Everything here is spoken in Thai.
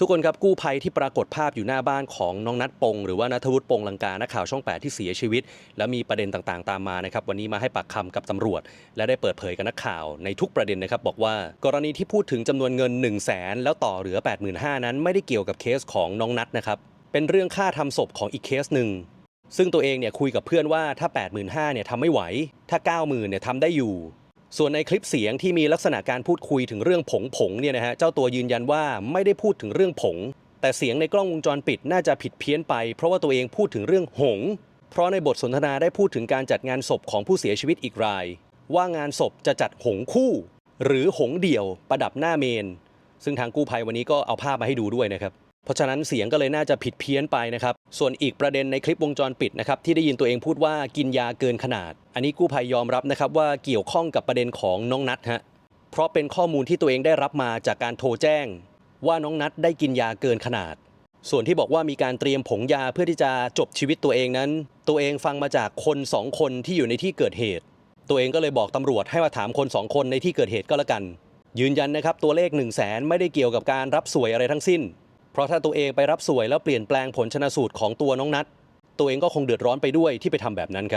ทุกคนครับกู้ภัยที่ปรากฏภาพอยู่หน้าบ้านของน้องนัทปง หรือว่านัทวุฒิปงลังกานักข่าวช่อง 8 ที่เสียชีวิต และมีประเด็นต่างๆ ตามมานะครับวันนี้มาให้ปากคำกับตำรวจ และได้เปิดเผยกับนักข่าวในทุกประเด็นนะครับบอกว่ากรณีที่พูดถึงจำนวนเงิน 1 0 0 0 0แสนแล้วต่อเหลือ 85,000นั้นไม่ได้เกี่ยวกับเคสของน้องนัทนะครับเป็นเรื่องค่าทำศพของอีกเคสหนึ่งซึ่งตัวเองเนี่ยคุยกับเพื่อนว่าถ้า 85,000เนี่ยทำไม่ไหว ถ้า 90,000เนี่ยทำได้อยู่ ส่วนในคลิปเสียงที่มีลักษณะการพูดคุยถึงเรื่องผงผงเนี่ยนะฮะเจ้าตัวยืนยันว่าไม่ได้พูดถึงเรื่องผง แต่เสียงในกล้องวงจรปิดน่าจะผิดเพี้ยนไป เพราะว่าตัวเองพูดถึงเรื่องหง เพราะในบทสนทนาได้พูดถึงการจัดงานศพของผู้เสียชีวิตอีกราย ว่างานศพจะจัดหงคู่ หรือหงเดี่ยว ประดับหน้าเมน ซึ่งทางกู้ภัยวันนี้ก็เอาภาพมาให้ดูด้วยนะครับ เพราะฉะนั้นเสียงก็เลยน่าจะผิดเพี้ยนไปนะครับ ส่วนอีกประเด็นในคลิปวงจรปิดนะครับที่ได้ยินตัวเองพูดว่ากินยาเกินขนาด อันนี้กู้ภัยยอมรับนะครับว่าเกี่ยวข้องกับประเด็นของน้องนัทฮะเพราะเป็นข้อมูลที่ตัวเองได้รับมาจากการโทรแจ้ง ว่าน้องนัทได้กินยาเกินขนาด ส่วนที่บอกว่ามีการเตรียมผงยาเพื่อที่จะจบชีวิตตัวเองนั้น ตัวเองฟังมาจากคนสองคนที่อยู่ในที่เกิดเหตุ ตัวเองก็เลยบอกตำรวจให้มาถามคนสองคนในที่เกิดเหตุก็แล้วกัน ยืนยันนะครับตัวเลข1นึ่งแสนไม่ได้เกี่ยวกับการรับสวยอะไรทั้งสิ้น ราะถ้าตัวเองไปรับสวยแล้วเปลี่ยนแปลงผลชนะสูตรของตัวน้องนัทตัวเองก็คงเดือดร้อนไปด้วยที่ไปทำแบบนั้นครับ